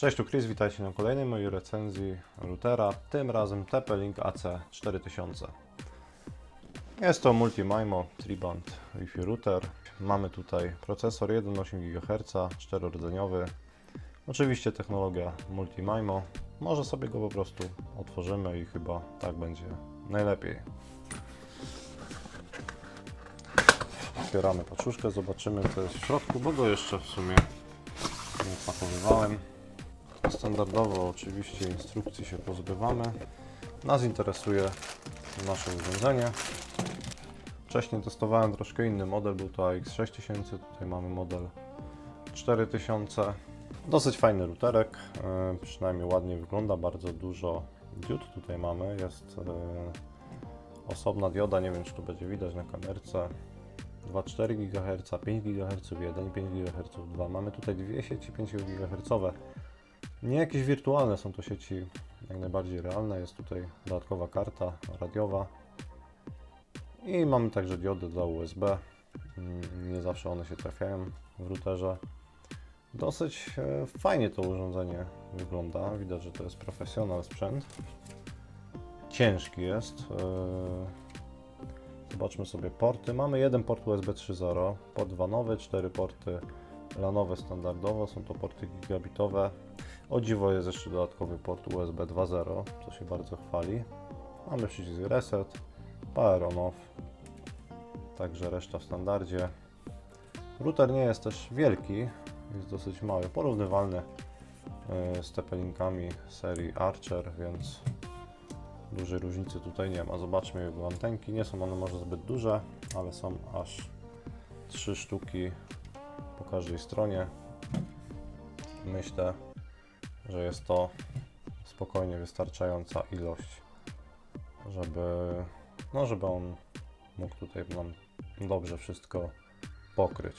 Cześć, tu Chris, witajcie na kolejnej mojej recenzji routera, tym razem TP-Link AC4000. Jest to Multi-MIMO Triband Wi-Fi router. Mamy tutaj procesor 1,8 GHz, czterordzeniowy. Oczywiście technologia Multi-MIMO. Może sobie go po prostu otworzymy i chyba tak będzie najlepiej. Otwieramy paczuszkę, zobaczymy co jest w środku, bo go jeszcze w sumie nie opakowywałem. Standardowo oczywiście instrukcji się pozbywamy. Nas interesuje nasze urządzenie. Wcześniej testowałem troszkę inny model, był to AX6000, tutaj mamy model 4000. Dosyć fajny routerek, e, przynajmniej ładnie wygląda, bardzo dużo diod tutaj mamy, jest e, osobna dioda, nie wiem czy to będzie widać na kamerce. 2,4 GHz, 5 GHz 1 i 5 GHz 2. Mamy tutaj dwie sieci 5 GHz. Nie jakieś wirtualne, są to sieci jak najbardziej realne. Jest tutaj dodatkowa karta radiowa. I mamy także diody dla USB. Mm, Nie zawsze one się trafiają w routerze. Dosyć e, fajnie to urządzenie wygląda. Widać, że to jest profesjonal sprzęt. Ciężki jest. e, Zobaczmy sobie porty. Mamy jeden port USB 3.0, port WANowy, cztery porty LANowe standardowo, są to porty gigabitowe. O dziwo jest jeszcze dodatkowy port USB 2.0, co się bardzo chwali. Mamy przycisk reset, power on off, także reszta w standardzie. Router nie jest też wielki, jest dosyć mały, porównywalny e, z TP-Linkami serii Archer, więc dużej różnicy tutaj nie ma. Zobaczmy jego antenki. Nie są one może zbyt duże, ale są aż trzy sztuki po każdej stronie. Myślę, że jest to spokojnie wystarczająca ilość, żeby, no, żeby on mógł tutaj nam dobrze wszystko pokryć.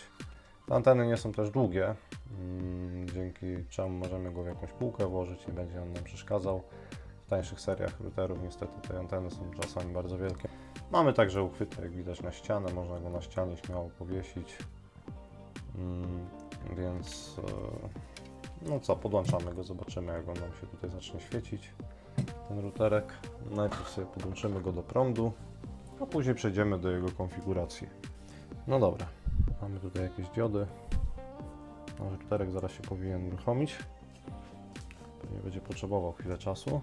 Te anteny nie są też długie, mm, dzięki czemu możemy go w jakąś półkę włożyć, nie będzie on nam przeszkadzał. W tańszych seriach routerów niestety te anteny są czasami bardzo wielkie. Mamy także uchwyty, jak widać, na ścianę, można go na ścianie śmiało powiesić. Mm, Więc e, no co, podłączamy go, zobaczymy jak on nam się tutaj zacznie świecić, ten routerek. Najpierw sobie podłączymy go do prądu, a później przejdziemy do jego konfiguracji. No dobra, mamy tutaj jakieś diody. Nasz routerek zaraz się powinien uruchomić. Pewnie będzie potrzebował chwilę czasu.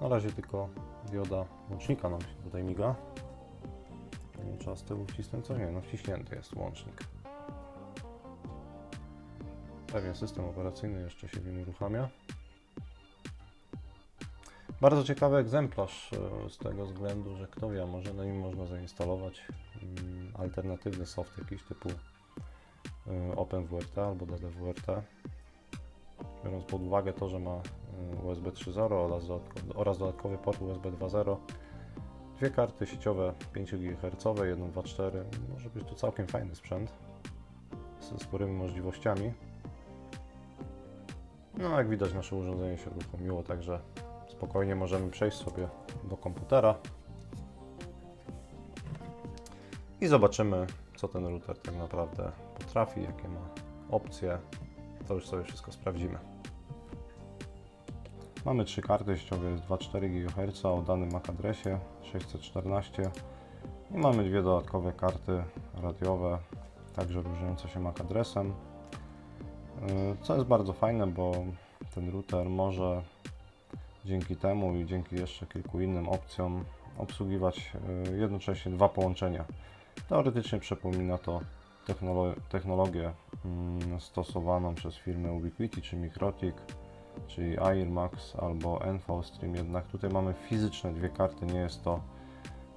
Na razie tylko dioda łącznika nam się tutaj miga. Nie trzeba z wcisnąć coś? Nie, no wciśnięty jest łącznik. Pewnie system operacyjny jeszcze się w nim uruchamia. Bardzo ciekawy egzemplarz e, z tego względu, że kto wie, może na nim można zainstalować mm, alternatywny soft jakiś typu e, OpenWRT albo DDWRT. Biorąc pod uwagę to, że ma e, USB 3.0 oraz, dodatko- oraz dodatkowy port USB 2.0, dwie karty sieciowe 5 GHz, jedną 2.4, może być to całkiem fajny sprzęt ze sporymi możliwościami. No, jak widać, nasze urządzenie się uruchomiło, także spokojnie możemy przejść sobie do komputera i zobaczymy, co ten router tak naprawdę potrafi, jakie ma opcje. To już sobie wszystko sprawdzimy. Mamy trzy karty sieciowe 2,4 GHz o danym MAC adresie 614 i mamy dwie dodatkowe karty radiowe, także różniące się MAC adresem. Yy, Co jest bardzo fajne, bo ten router może dzięki temu i dzięki jeszcze kilku innym opcjom obsługiwać yy, jednocześnie dwa połączenia. Teoretycznie przypomina to technolo- technologię mm, stosowaną przez firmę Ubiquiti czy Mikrotik, czyli AirMax albo NVStream. Jednak tutaj mamy fizyczne dwie karty, nie jest to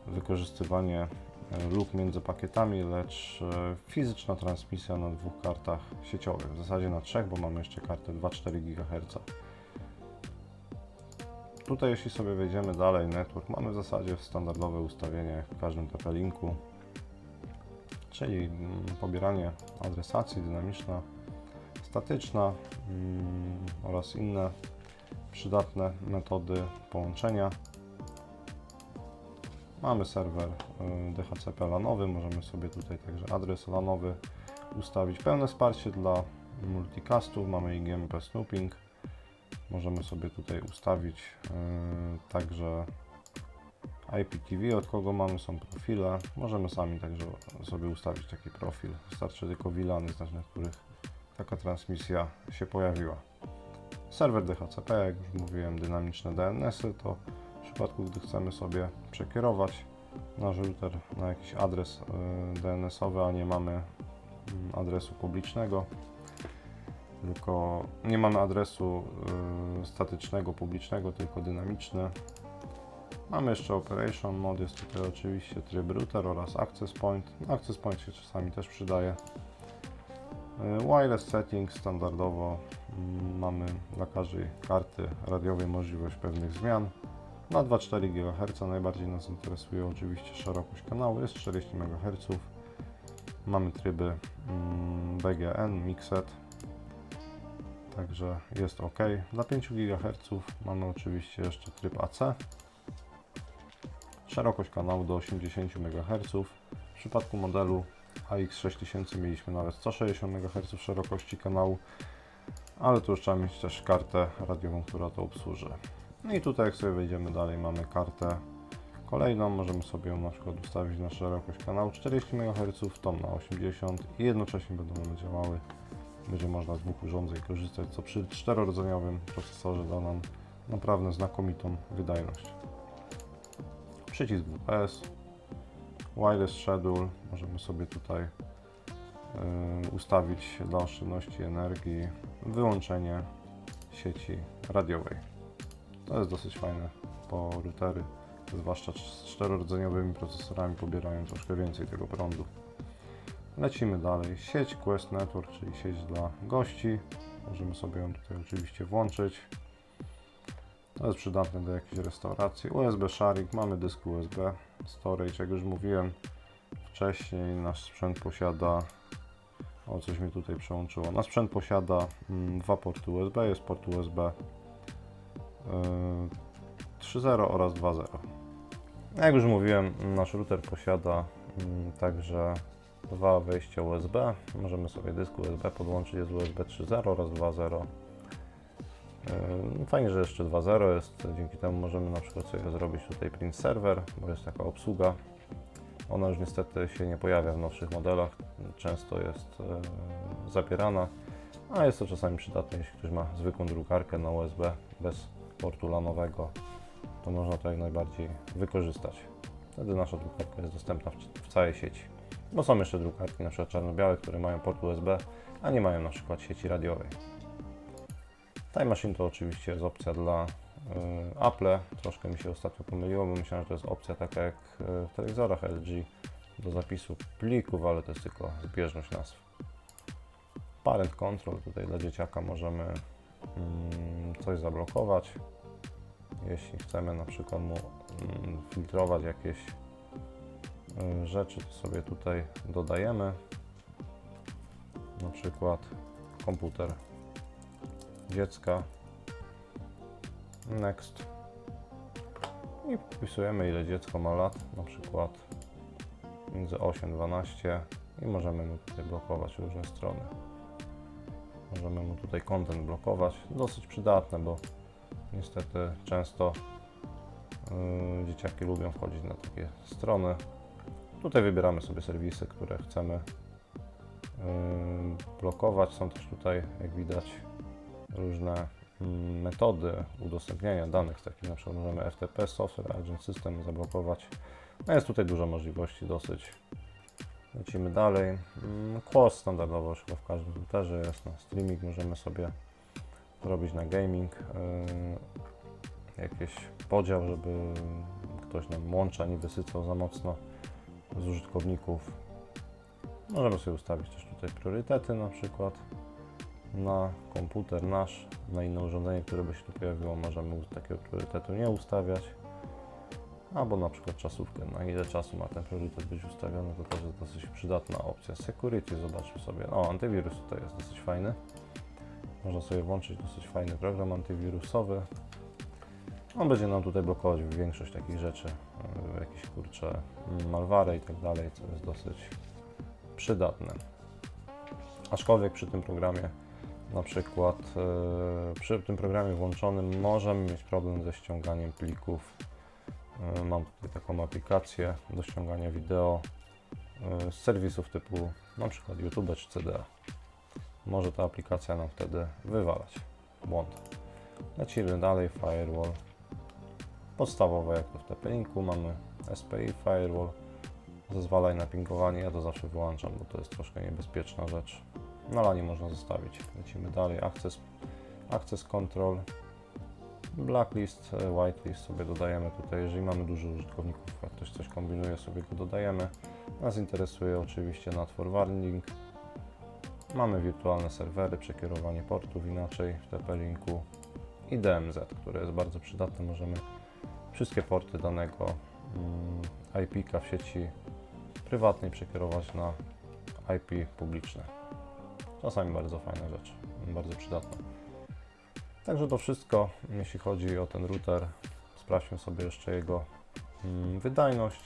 wykorzystywanie e, luk między pakietami, lecz e, fizyczna transmisja na dwóch kartach sieciowych. W zasadzie na trzech, bo mamy jeszcze kartę 2,4 GHz. Tutaj jeśli sobie wejdziemy dalej, network, mamy w zasadzie standardowe ustawienia jak w każdym TP-Linku, czyli mm, pobieranie adresacji, dynamiczna, statyczna mm, oraz inne przydatne metody połączenia. Mamy serwer y, DHCP LANowy, możemy sobie tutaj także adres LANowy ustawić. Pełne wsparcie dla multicastu, mamy IGMP Snooping. Możemy sobie tutaj ustawić yy, także IPTV, od kogo mamy, są profile. Możemy sami także sobie ustawić taki profil. Wystarczy tylko VLANy znać, na których taka transmisja się pojawiła. Serwer DHCP, jak już mówiłem, dynamiczne DNS-y, to przypadku, gdy chcemy sobie przekierować nasz router na jakiś adres y, DNS-owy, a nie mamy mm, adresu publicznego, tylko nie mamy adresu y, statycznego, publicznego, tylko dynamiczny. Mamy jeszcze Operation Mode, jest tutaj oczywiście tryb router oraz Access Point. Access Point się czasami też przydaje. Y, Wireless Settings standardowo mm, mamy dla każdej karty radiowej możliwość pewnych zmian. Na 2,4 GHz najbardziej nas interesuje oczywiście szerokość kanału, jest 40 MHz. Mamy tryby mm, BGN, Mixed, także jest ok. Dla 5 GHz mamy oczywiście jeszcze tryb AC. Szerokość kanału do 80 MHz. W przypadku modelu AX6000 mieliśmy nawet 160 MHz szerokości kanału, ale tu już trzeba mieć też kartę radiową, która to obsłuży. No i tutaj jak sobie wejdziemy dalej mamy kartę kolejną, możemy sobie ją na przykład ustawić na szerokość kanału 40 MHz, tą na 80 i jednocześnie będą one działały. Będzie można z dwóch urządzeń korzystać, co przy czterorodzeniowym procesorze da nam naprawdę znakomitą wydajność. Przycisk WPS, Wireless Schedule, możemy sobie tutaj y, ustawić dla oszczędności energii wyłączenie sieci radiowej. To jest dosyć fajne, bo routery, zwłaszcza z czterorodzeniowymi procesorami, pobierają troszkę więcej tego prądu. Lecimy dalej. Sieć Quest Network, czyli sieć dla gości. Możemy sobie ją tutaj oczywiście włączyć. To jest przydatne do jakiejś restauracji. USB sharing, mamy dysk USB, storage, jak już mówiłem wcześniej, nasz sprzęt posiada o, coś mi tutaj przełączyło. Nasz sprzęt posiada mm, dwa porty USB, jest port USB 3.0 oraz 2.0. Jak już mówiłem, nasz router posiada mm, także dwa wejścia USB. Możemy sobie dysk USB podłączyć jest USB 3.0 oraz 2.0. Yy, Fajnie, że jeszcze 2.0 jest, dzięki temu możemy na przykład sobie zrobić tutaj print server, bo jest taka obsługa. Ona już niestety się nie pojawia w nowszych modelach, często jest e, zapierana, a jest to czasami przydatne, jeśli ktoś ma zwykłą drukarkę na USB bez portu lanowego, to można to jak najbardziej wykorzystać. Wtedy nasza drukarka jest dostępna w, całej sieci. Bo są jeszcze drukarki, na przykład czarno-białe, które mają port USB, a nie mają na przykład sieci radiowej. Time Machine to oczywiście jest opcja dla y, Apple. Troszkę mi się ostatnio pomyliło, bo myślałem, że to jest opcja taka jak y, w telewizorach LG do zapisu plików, ale to jest tylko zbieżność nazw. Parent Control, tutaj dla dzieciaka możemy coś zablokować. Jeśli chcemy na przykład mu mm, filtrować jakieś y, rzeczy, to sobie tutaj dodajemy. Na przykład komputer dziecka. Next. I wpisujemy ile dziecko ma lat, na przykład między 8-12 i możemy mu tutaj blokować różne strony. Możemy mu tutaj content blokować. Dosyć przydatne, bo niestety często yy, dzieciaki lubią wchodzić na takie strony. Tutaj wybieramy sobie serwisy, które chcemy yy, blokować. Są też tutaj, jak widać, różne mm, metody udostępniania danych, takie na przykład możemy FTP, Software Agent System zablokować. No jest tutaj dużo możliwości dosyć. Lecimy dalej. Mm, Quos standardowo chyba w każdym routerze jest na streaming, możemy sobie zrobić na gaming yy, jakiś podział, żeby ktoś nam łącza nie wysycał za mocno z użytkowników. Możemy sobie ustawić też tutaj priorytety na przykład na komputer nasz, na inne urządzenie, które by się tu pojawiło, możemy takiego priorytetu nie ustawiać. Albo na przykład czasówkę, na ile czasu ma ten priorytet być ustawiony, to też jest dosyć przydatna opcja. Security, zobaczmy sobie. O, antywirus tutaj jest dosyć fajny. Można sobie włączyć dosyć fajny program antywirusowy. On będzie nam tutaj blokować większość takich rzeczy, yy, jakieś kurcze malwary i tak dalej, co jest dosyć przydatne. Aczkolwiek przy tym programie na przykład e, przy tym programie włączonym możemy mieć problem ze ściąganiem plików. E, Mam tutaj taką aplikację do ściągania wideo e, z serwisów typu przykład YouTube czy CDA. Może ta aplikacja nam wtedy wywalać błąd. Lecimy dalej, firewall. Podstawowe jak to w TP-Linku mamy SPI firewall. Zezwalaj na pingowanie, ja to zawsze wyłączam, bo to jest troszkę niebezpieczna rzecz. Na lanie można zostawić. Lecimy dalej, access, access control. Blacklist, e, whitelist sobie dodajemy tutaj, jeżeli mamy dużo użytkowników, jak ktoś coś kombinuje, sobie go dodajemy. Nas interesuje oczywiście NAT forwarding. Mamy wirtualne serwery, przekierowanie portów inaczej w TP-Linku i DMZ, które jest bardzo przydatne. Możemy wszystkie porty danego mm, IP-ka w sieci prywatnej przekierować na IP publiczne. Czasami bardzo fajna rzecz, bardzo przydatna. Także to wszystko, jeśli chodzi o ten router. Sprawdźmy sobie jeszcze jego mm, wydajność.